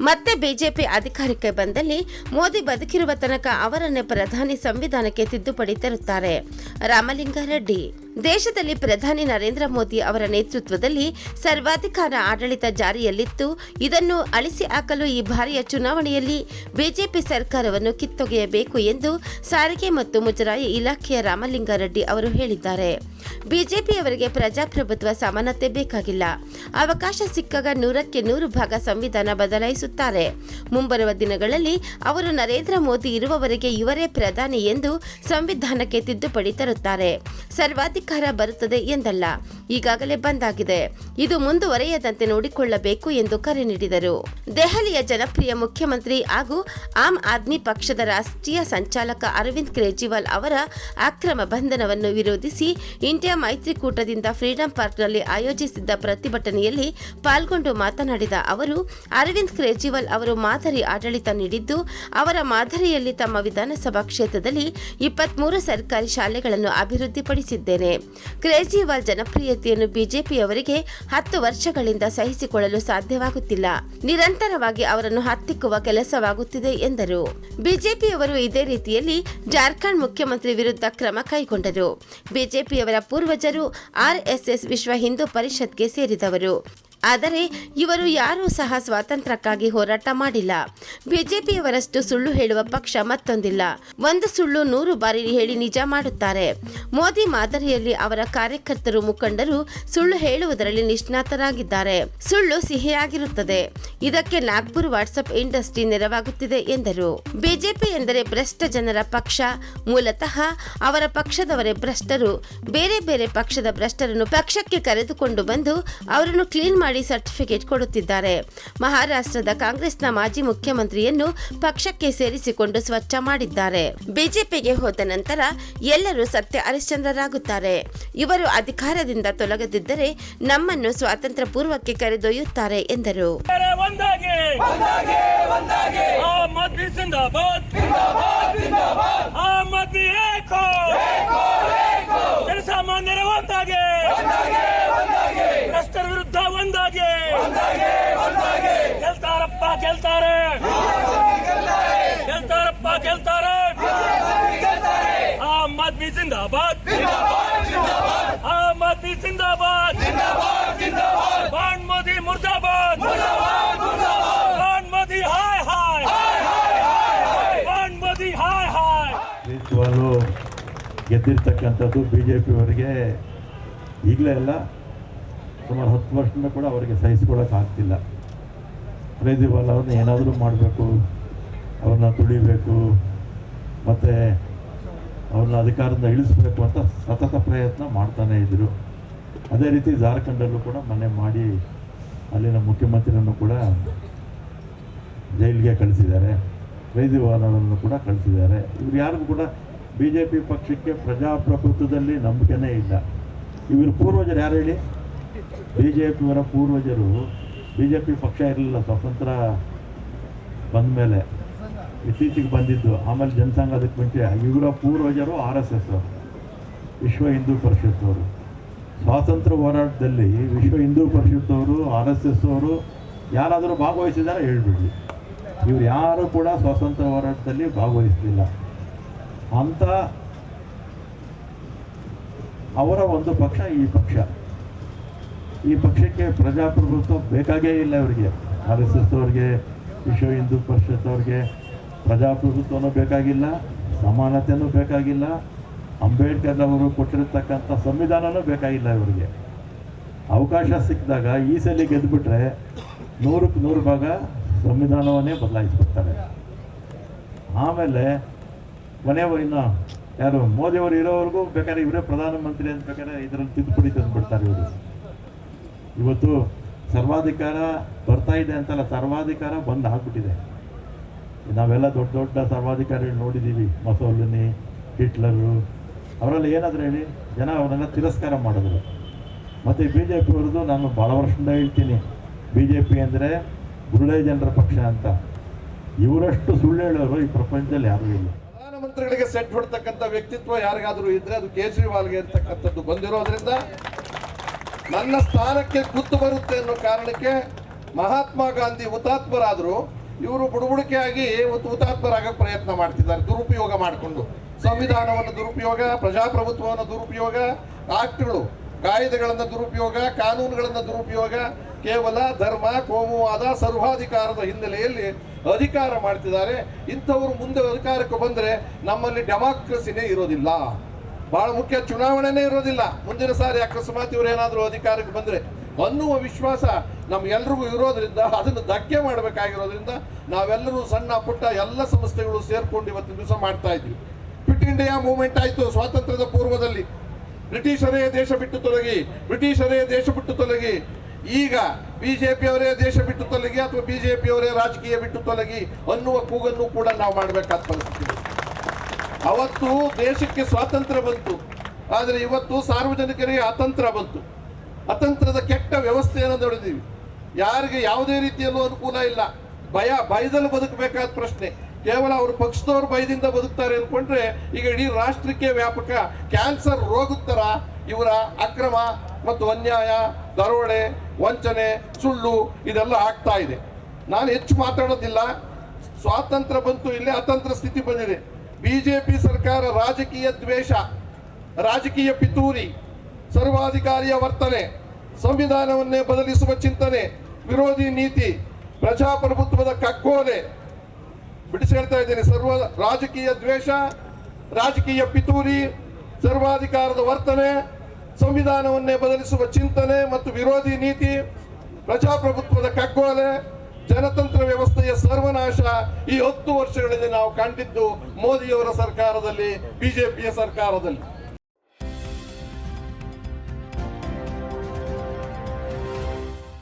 ಮತ್ತೆ ಬಿಜೆಪಿ ಅಧಿಕಾರಕ್ಕೆ ಬಂದಲ್ಲಿ ಮೋದಿ ಬದುಕಿರುವ ತನಕ ಅವರನ್ನೇ ಪ್ರಧಾನಿ ಸಂವಿಧಾನಕ್ಕೆ ತಿದ್ದುಪಡಿ ತರುತ್ತಾರೆ. ರಾಮಲಿಂಗಾರೆಡ್ಡಿ ದೇಶದಲ್ಲಿ ಪ್ರಧಾನಿ ನರೇಂದ್ರ ಮೋದಿ ಅವರ ನೇತೃತ್ವದಲ್ಲಿ ಸರ್ವಾಧಿಕಾರ ಆಡಳಿತ ಜಾರಿಯಲ್ಲಿತ್ತು. ಇದನ್ನು ಅಳಿಸಿ ಹಾಕಲು ಈ ಬಾರಿಯ ಚುನಾವಣೆಯಲ್ಲಿ ಬಿಜೆಪಿ ಸರ್ಕಾರವನ್ನು ಕಿತ್ತೊಗೆಯಬೇಕು ಎಂದು ಸಾರಿಗೆ ಮತ್ತು ಮುಜರಾಯಿ ಇಲಾಖೆಯ ರಾಮಲಿಂಗಾರೆಡ್ಡಿ ಅವರು ಹೇಳಿದ್ದಾರೆ. ಬಿಜೆಪಿಯವರಿಗೆ ಪ್ರಜಾಪ್ರಭುತ್ವ ಸಮಾನತೆ ಬೇಕಾಗಿಲ್ಲ. ಅವಕಾಶ ಸಿಕ್ಕಾಗ ನೂರಕ್ಕೆ ನೂರು ಭಾಗ ಸಂವಿಧಾನ ಬದಲಾಯಿಸುತ್ತಾರೆ. ಮುಂಬರುವ ದಿನಗಳಲ್ಲಿ ಅವರು ನರೇಂದ್ರ ಮೋದಿ ಇರುವವರೆಗೆ ಇವರೇ ಪ್ರಧಾನಿ ಎಂದು ಸಂವಿಧಾನಕ್ಕೆ ತಿದ್ದುಪಡಿ ತರುತ್ತಾರೆ. ಸರ್ವಾಧಿಕಾರ ಬರುತ್ತದೆ ಎಂದಲ್ಲ. ಈಗಾಗಲೇ ಬಂದಾಗಿದೆ. ಇದು ಮುಂದುವರೆಯದಂತೆ ನೋಡಿಕೊಳ್ಳಬೇಕು ಎಂದು ಕರೆ ನೀಡಿದರು. ದೆಹಲಿಯ ಜನಪ್ರಿಯ ಮುಖ್ಯಮಂತ್ರಿ ಹಾಗೂ ಆಮ್ ಆದ್ಮಿ ಪಕ್ಷದ ರಾಷ್ಟ್ರೀಯ ಸಂಚಾಲಕ ಅರವಿಂದ್ ಕೇಜ್ರಿವಾಲ್ ಅವರ ಅಕ್ರಮ ಬಂಧನವನ್ನು ವಿರೋಧಿಸಿ ಇಂಡಿಯಾ ಮೈತ್ರಿಕೂಟದಿಂದ ಫ್ರೀಡಂ ಪಾರ್ಕ್ನಲ್ಲಿ ಆಯೋಜಿಸಿದ್ದ ಪ್ರತಿಭಟನೆಯಲ್ಲಿ ಪಾಲ್ಗೊಂಡು ಮಾತನಾಡಿದ ಅವರು, ಅರವಿಂದ್ ಕೇಜ್ರಿವಾಲ್ ಅವರು ಮಾದರಿ ಆಡಳಿತ ನೀಡಿದ್ದು, ಅವರ ಮಾದರಿಯಲ್ಲಿ ತಮ್ಮ ವಿಧಾನಸಭಾ ಕ್ಷೇತ್ರದಲ್ಲಿ ಇಪ್ಪತ್ಮೂರು ಸರ್ಕಾರಿ ಶಾಲೆಗಳನ್ನು ಅಭಿವೃದ್ಧಿಪಡಿಸಿದ್ದೇನೆ. ಕೇಜ್ರಿವಾಲ್ ಜನಪ್ರಿಯತೆಯನ್ನು ಬಿಜೆಪಿಯವರಿಗೆ ಹತ್ತು ವರ್ಷಗಳಿಂದ ಸಹಿಸಿಕೊಳ್ಳಲು ಸಾಧ್ಯವಾಗುತ್ತಿಲ್ಲ. ನಿರಂತರವಾಗಿ ಅವರನ್ನು ಹತ್ತಿಕ್ಕುವ ಕೆಲಸವಾಗುತ್ತಿದೆ ಎಂದರು. ಬಿಜೆಪಿಯವರು ಇದೇ ರೀತಿಯಲ್ಲಿ ಜಾರ್ಖಂಡ್ ಮುಖ್ಯಮಂತ್ರಿ ವಿರುದ್ಧ ಕ್ರಮ ಕೈಗೊಂಡರು. ಬಿಜೆಪಿಯವರ ಪೂರ್ವಜರು ಆರ್ಎಸ್ಎಸ್ ವಿಶ್ವ ಹಿಂದೂ ಪರಿಷತ್ಗೆ ಸೇರಿದವರು. ಆದರೆ ಇವರು ಯಾರೂ ಸಹ ಸ್ವಾತಂತ್ರ್ಯಕ್ಕಾಗಿ ಹೋರಾಟ ಮಾಡಿಲ್ಲ. ಬಿಜೆಪಿಯವರಷ್ಟು ಸುಳ್ಳು ಹೇಳುವ ಪಕ್ಷ ಮತ್ತೊಂದಿಲ್ಲ. ಒಂದು ಸುಳ್ಳು ನೂರು ಬಾರಿ ಹೇಳಿ ನಿಜ ಮಾಡುತ್ತಾರೆ. ಮೋದಿ ಮಾದರಿಯಲ್ಲಿ ಅವರ ಕಾರ್ಯಕರ್ತರು ಮುಖಂಡರು ಸುಳ್ಳು ಹೇಳುವುದರಲ್ಲಿ ನಿಷ್ಣಾತರಾಗಿದ್ದಾರೆ. ಸುಳ್ಳು ಸಿಹಿಯಾಗಿರುತ್ತದೆ. ಇದಕ್ಕೆ ನಾಗ್ಪುರ್ ವಾಟ್ಸಪ್ ಇಂಡಸ್ಟ್ರಿ ನೆರವಾಗುತ್ತಿದೆ ಎಂದರು. ಬಿಜೆಪಿ ಎಂದರೆ ಭ್ರಷ್ಟ ಜನರ ಪಕ್ಷ. ಮೂಲತಃ ಅವರ ಪಕ್ಷದವರೇ ಭ್ರಷ್ಟರು. ಬೇರೆ ಬೇರೆ ಪಕ್ಷದ ಭ್ರಷ್ಟರನ್ನು ಪಕ್ಷಕ್ಕೆ ಕರೆದುಕೊಂಡು ಬಂದು ಅವರನ್ನು ಕ್ಲೀನ್ ಮಾಡಿ ಸರ್ಟಿಫಿಕೇಟ್ ಕೊಡುತ್ತಿದ್ದಾರೆ. ಮಹಾರಾಷ್ಟ್ರದ ಕಾಂಗ್ರೆಸ್ನ ಮಾಜಿ ಮುಖ್ಯಮಂತ್ರಿಯನ್ನು ಪಕ್ಷಕ್ಕೆ ಸೇರಿಸಿಕೊಂಡು ಸ್ವಚ್ಛ ಮಾಡಿದ್ದಾರೆ. ಬಿಜೆಪಿಗೆ ಹೋದ ನಂತರ ಎಲ್ಲರೂ ಸತ್ಯ ಹರಿಶ್ಚಂದ್ರರಾಗುತ್ತಾರೆ. ಇವರು ಅಧಿಕಾರದಿಂದ ತೊಲಗದಿದ್ದರೆ ನಮ್ಮನ್ನು ಸ್ವಾತಂತ್ರ್ಯ ಪೂರ್ವಕ್ಕೆ ಕರೆದೊಯ್ಯುತ್ತಾರೆ ಎಂದರು. ಆಮ್ ಆದ್ಮಿ जिंदाबाद ಜಿಂದಾಬಾದ್ ಆ ಆದ್ಮಿ ಜಿಂದಾಬಾದ್ ಬಾಂಡ್ ಮೋದಿ ಮುರ್ದಾಬಾದ್. ಬಾಂಡ್ ಮೋದಿ ಹಾಯ್ ಹಾಯ್. ಬಾಂಡ್ ಮೋದಿ ಹಾಯ್ ಹಾಯ್. ಕೇಜ್ರಿವಾಲು ಗೆದ್ದಿರ್ತಕ್ಕಂಥದ್ದು ಬಿ ಜೆ ಪಿಯವರಿಗೆ ಈಗಲೇ ಅಲ್ಲ ಸುಮಾರು ಹತ್ತು ವರ್ಷದಿಂದ ಕೂಡ ಅವರಿಗೆ ಸಹಿಸ್ಕೊಳ್ಳೋಕ್ಕಾಗ್ತಿಲ್ಲ ಕೇಜ್ರಿವಾಲ್ ಅವ್ರನ್ನ ಏನಾದರೂ ಮಾಡಬೇಕು ಅವ್ರನ್ನ ತುಳಿಬೇಕು ಮತ್ತು ಅವ್ರನ್ನ ಅಧಿಕಾರದಿಂದ ಇಳಿಸ್ಬೇಕು ಅಂತ ಸತತ ಪ್ರಯತ್ನ ಮಾಡ್ತಾನೇ ಇದ್ದರು ಅದೇ ರೀತಿ ಜಾರ್ಖಂಡಲ್ಲೂ ಕೂಡ ಮನೆ ಮಾಡಿ ಅಲ್ಲಿನ ಮುಖ್ಯಮಂತ್ರಿಯನ್ನು ಕೂಡ ಜೈಲಿಗೆ ಕಳಿಸಿದ್ದಾರೆ. ಅವರನ್ನು ಕೂಡ ಕಳಿಸಿದ್ದಾರೆ. ಇವ್ರು ಯಾರಿಗೂ ಕೂಡ ಬಿ ಜೆ ಪಿ ಪಕ್ಷಕ್ಕೆ ಪ್ರಜಾಪ್ರಭುತ್ವದಲ್ಲಿ ನಂಬಿಕೆನೇ ಇಲ್ಲ. ಇವರು ಪೂರ್ವಜರು ಯಾರು ಹೇಳಿ? ಬಿ ಜೆ ಪಿಯವರ ಪೂರ್ವಜರು. ಬಿ ಜೆ ಪಿ ಪಕ್ಷ ಇರಲಿಲ್ಲ, ಸ್ವತಂತ್ರ ಬಂದ ಮೇಲೆ ಇತ್ತೀಚೆಗೆ ಬಂದಿದ್ದು ಆಮೇಲೆ ಜನಸಂಘ ಅದಕ್ಕೆ ಮುಂಚೆ ಇವರ ಪೂರ್ವಜರು ಆರ್ ಎಸ್ ಎಸ್ ಅವರು, ವಿಶ್ವ ಹಿಂದೂ ಪರಿಷತ್ ಅವರು. ಸ್ವಾತಂತ್ರ್ಯ ಹೋರಾಟದಲ್ಲಿ ವಿಶ್ವ ಹಿಂದೂ ಪರಿಷತ್ ಅವರು, ಆರ್ ಎಸ್ ಎಸ್ ಅವರು ಯಾರಾದರೂ ಭಾಗವಹಿಸಿದಾರೆ ಹೇಳ್ಬಿಡ್ಲಿ. ಇವ್ರು ಯಾರು ಕೂಡ ಸ್ವಾತಂತ್ರ್ಯ ಹೋರಾಟದಲ್ಲಿ ಭಾಗವಹಿಸಲಿಲ್ಲ. ಅಂತ ಅವರ ಒಂದು ಪಕ್ಷ, ಈ ಪಕ್ಷ. ಈ ಪಕ್ಷಕ್ಕೆ ಪ್ರಜಾಪ್ರಭುತ್ವ ಬೇಕಾಗೇ ಇಲ್ಲ ಇವರಿಗೆ. ಆರ್ ಎಸ್ ಎಸ್ ಅವ್ರಿಗೆ, ವಿಶ್ವ ಹಿಂದೂ ಪರಿಷತ್ ಅವ್ರಿಗೆ. ಪ್ರಜಾಪ್ರಭುತ್ವನೂ ಬೇಕಾಗಿಲ್ಲ ಸಮಾನತೆಯೂ ಬೇಕಾಗಿಲ್ಲ ಅಂಬೇಡ್ಕರ್ ಅವರು ಕೊಟ್ಟಿರತಕ್ಕಂಥ ಸಂವಿಧಾನನೂ ಬೇಕಾಗಿಲ್ಲ ಇವರಿಗೆ. ಅವಕಾಶ ಸಿಕ್ಕಿದಾಗ ಈ ಸಲ ಗೆದ್ದುಬಿಟ್ರೆ ನೂರಕ್ಕೆ ನೂರು ಭಾಗ ಸಂವಿಧಾನವನ್ನೇ ಬದಲಾಯಿಸ್ಬಿಡ್ತಾರೆ. ಆಮೇಲೆ ಮನೆಯವರು ಇನ್ನು ಯಾರು ಮೋದಿಯವರು ಇರೋವರೆಗೂ ಬೇಕಾದ್ರೆ ಇವರೇ ಪ್ರಧಾನಮಂತ್ರಿ ಅಂತ ಬೇಕಾದ್ರೆ ಇದರಲ್ಲಿ ತಿದ್ದುಪಡಿ ತಂದುಬಿಡ್ತಾರೆ ಇವರು. ಇವತ್ತು ಸರ್ವಾಧಿಕಾರ ಬರ್ತಾ ಇದೆ ಅಂತಲ್ಲ, ಸರ್ವಾಧಿಕಾರ ಬಂದು ಆಗ್ಬಿಟ್ಟಿದೆ. ನಾವೆಲ್ಲ ದೊಡ್ಡ ದೊಡ್ಡ ಸರ್ವಾಧಿಕಾರಿಗಳು ನೋಡಿದ್ದೀವಿ ಮಸೋಲಿನಿ, ಹಿಟ್ಲರು, ಅವರೆಲ್ಲ ಏನಾದರೂ ಹೇಳಿ, ಜನ ಅವರೆಲ್ಲ ತಿರಸ್ಕಾರ ಮಾಡಿದ್ರು. ಮತ್ತು ಬಿ ಜೆ ಪಿಯವ್ರದ್ದು ನಾನು ಭಾಳ ವರ್ಷದಿಂದ ಹೇಳ್ತೀನಿ. ಬಿ ಜೆ ಪಿ ಅಂದರೆ ಗುರುಳೆ ಜನರ ಪಕ್ಷ ಅಂತ. ಇವರಷ್ಟು ಸುಳ್ಳು ಹೇಳೋರು ಈ ಪ್ರಪಂಚದಲ್ಲಿ ಯಾರೂ ಇಲ್ಲ. ಪ್ರಧಾನಮಂತ್ರಿಗಳಿಗೆ ಸೆಟ್ ಹೊಡ್ತಕ್ಕಂಥ ವ್ಯಕ್ತಿತ್ವ ಯಾರಿಗಾದರೂ ಇದ್ದರೆ ಅದು ಕೇಜ್ರಿವಾಲ್ಗೆ ಇರ್ತಕ್ಕಂಥದ್ದು ಬಂದಿರೋದ್ರಿಂದ ನನ್ನ ಸ್ಥಾನಕ್ಕೆ ಕುತ್ತು ಬರುತ್ತೆ ಅನ್ನೋ ಕಾರಣಕ್ಕೆ ಮಹಾತ್ಮ ಗಾಂಧಿ ಹುತಾತ್ಮರಾದ್ರು. ಇವರು ಬುಡಬುಡಿಕೆಯಾಗಿ ಒಂದು ಹುತಾತ್ಮರಾಗಕ್ಕೆ ಪ್ರಯತ್ನ ಮಾಡ್ತಿದ್ದಾರೆ, ದುರುಪಯೋಗ ಮಾಡಿಕೊಂಡು. ಸಂವಿಧಾನವನ್ನು ದುರುಪಯೋಗ, ಪ್ರಜಾಪ್ರಭುತ್ವವನ್ನು ದುರುಪಯೋಗ, ಆಕ್ಟ್ಗಳು, ಕಾಯ್ದೆಗಳನ್ನ ದುರುಪಯೋಗ, ಕಾನೂನುಗಳನ್ನ ದುರುಪಯೋಗ, ಕೇವಲ ಧರ್ಮ ಕೋಮುವಾದ ಸರ್ವಾಧಿಕಾರದ ಹಿನ್ನೆಲೆಯಲ್ಲಿ ಅಧಿಕಾರ ಮಾಡ್ತಿದ್ದಾರೆ. ಇಂಥವರು ಮುಂದೆ ಅಧಿಕಾರಕ್ಕೆ ಬಂದ್ರೆ ನಮ್ಮಲ್ಲಿ ಡೆಮಾಕ್ರಸಿನೇ ಇರೋದಿಲ್ಲ. ಬಹಳ ಮುಖ್ಯ ಚುನಾವಣೆನೇ ಇರೋದಿಲ್ಲ. ಮುಂದಿನ ಸಾರಿ ಅಕಸ್ಮಾತ್ ಇವರು ಏನಾದರೂ ಅಧಿಕಾರಕ್ಕೆ ಬಂದ್ರೆ ಅನ್ನುವ ವಿಶ್ವಾಸ ನಮ್ಗೆಲ್ರಿಗೂ ಇರೋದ್ರಿಂದ, ಅದನ್ನು ಧಕ್ಕೆ ಮಾಡಬೇಕಾಗಿರೋದ್ರಿಂದ ನಾವೆಲ್ಲರೂ ಸಣ್ಣ ಪುಟ್ಟ ಎಲ್ಲ ಸಂಸ್ಥೆಗಳು ಸೇರ್ಕೊಂಡು ಇವತ್ತಿನ ದಿವಸ ಮಾಡ್ತಾ ಇದ್ವಿ. ಕ್ವಿಟ್ ಇಂಡಿಯಾ ಮೂವ್ಮೆಂಟ್ ಆಯಿತು ಸ್ವಾತಂತ್ರ್ಯದ ಪೂರ್ವದಲ್ಲಿ. ಬ್ರಿಟಿಷರೇ ದೇಶ ಬಿಟ್ಟು ತೊಲಗಿ, ಬ್ರಿಟಿಷರೇ ದೇಶ ಬಿಟ್ಟು ತೊಲಗಿ. ಈಗ ಬಿಜೆಪಿಯವರೇ ದೇಶ ಬಿಟ್ಟು ತೊಲಗಿ ಅಥವಾ ಬಿಜೆಪಿಯವರೇ ರಾಜಕೀಯ ಬಿಟ್ಟು ತೊಲಗಿ ಅನ್ನುವ ಕೂಗನ್ನು ಕೂಡ ನಾವು ಮಾಡಬೇಕಾದ ಪರಿಸ್ಥಿತಿ. ಅವತ್ತು ದೇಶಕ್ಕೆ ಸ್ವಾತಂತ್ರ್ಯ ಬಂತು. ಆದರೆ ಇವತ್ತು ಸಾರ್ವಜನಿಕರಿಗೆ ಅತಂತ್ರ ಬಂತು. ಅತಂತ್ರದ ಕೆಟ್ಟ ವ್ಯವಸ್ಥೆಯನ್ನು ದೊಡ್ದೀವಿ ಯಾರಿಗೆ ಯಾವುದೇ ರೀತಿಯಲ್ಲೂ ಅನುಕೂಲ ಇಲ್ಲ. ಭಯ, ಭಯದಲ್ಲಿ ಬದುಕಬೇಕಾದ ಪ್ರಶ್ನೆ. ಕೇವಲ ಅವರು ಪಕ್ಷದವರು ಭಯದಿಂದ ಬದುಕ್ತಾರೆ ಅನ್ಕೊಂಡ್ರೆ, ಈಗ ಇಡೀ ರಾಷ್ಟ್ರಕ್ಕೆ ವ್ಯಾಪಕ ಕ್ಯಾನ್ಸರ್ ರೋಗದ ಥರ ಇವರ ಅಕ್ರಮ ಮತ್ತು ಅನ್ಯಾಯ, ದರೋಡೆ, ವಂಚನೆ, ಸುಳ್ಳು ಇದೆಲ್ಲ ಆಗ್ತಾ ಇದೆ. ನಾನು ಹೆಚ್ಚು ಮಾತಾಡೋದಿಲ್ಲ. ಸ್ವಾತಂತ್ರ್ಯ ಬಂತು, ಇಲ್ಲೇ ಅತಂತ್ರ ಸ್ಥಿತಿ ಬಂದಿದೆ. ಬಿಜೆಪಿ ಸರ್ಕಾರ ರಾಜಕೀಯ ದ್ವೇಷ, ರಾಜಕೀಯ ಪಿತೂರಿ. ಸರ್ವಾಧಿಕಾರಿಯ ವರ್ತನೆ, ಸಂವಿಧಾನವನ್ನೇ ಬದಲಿಸುವ ಚಿಂತನೆ, ವಿರೋಧಿ ನೀತಿ, ಪ್ರಜಾಪ್ರಭುತ್ವದ ಕಕ್ಕೋಲೆ ಬಿಡಿಸಿ ಹೇಳ್ತಾ ಇದ್ದೇನೆ, ಸರ್ವ ರಾಜಕೀಯ ದ್ವೇಷ, ರಾಜಕೀಯ ಪಿತೂರಿ, ಸರ್ವಾಧಿಕಾರದ ವರ್ತನೆ, ಸಂವಿಧಾನವನ್ನೇ ಬದಲಿಸುವ ಚಿಂತನೆ ಮತ್ತು ವಿರೋಧಿ ನೀತಿ, ಪ್ರಜಾಪ್ರಭುತ್ವದ ಕಕ್ಕೋಲೆ ಜನತಂತ್ರ ವ್ಯವಸ್ಥೆಯ ಸರ್ವನಾಶ ಈ ಹತ್ತು ವರ್ಷಗಳಲ್ಲಿ ನಾವು ಕಂಡಿದ್ದು ಮೋದಿಯವರ ಸರ್ಕಾರದಲ್ಲಿ, ಬಿಜೆಪಿಯ ಸರ್ಕಾರದಲ್ಲಿ.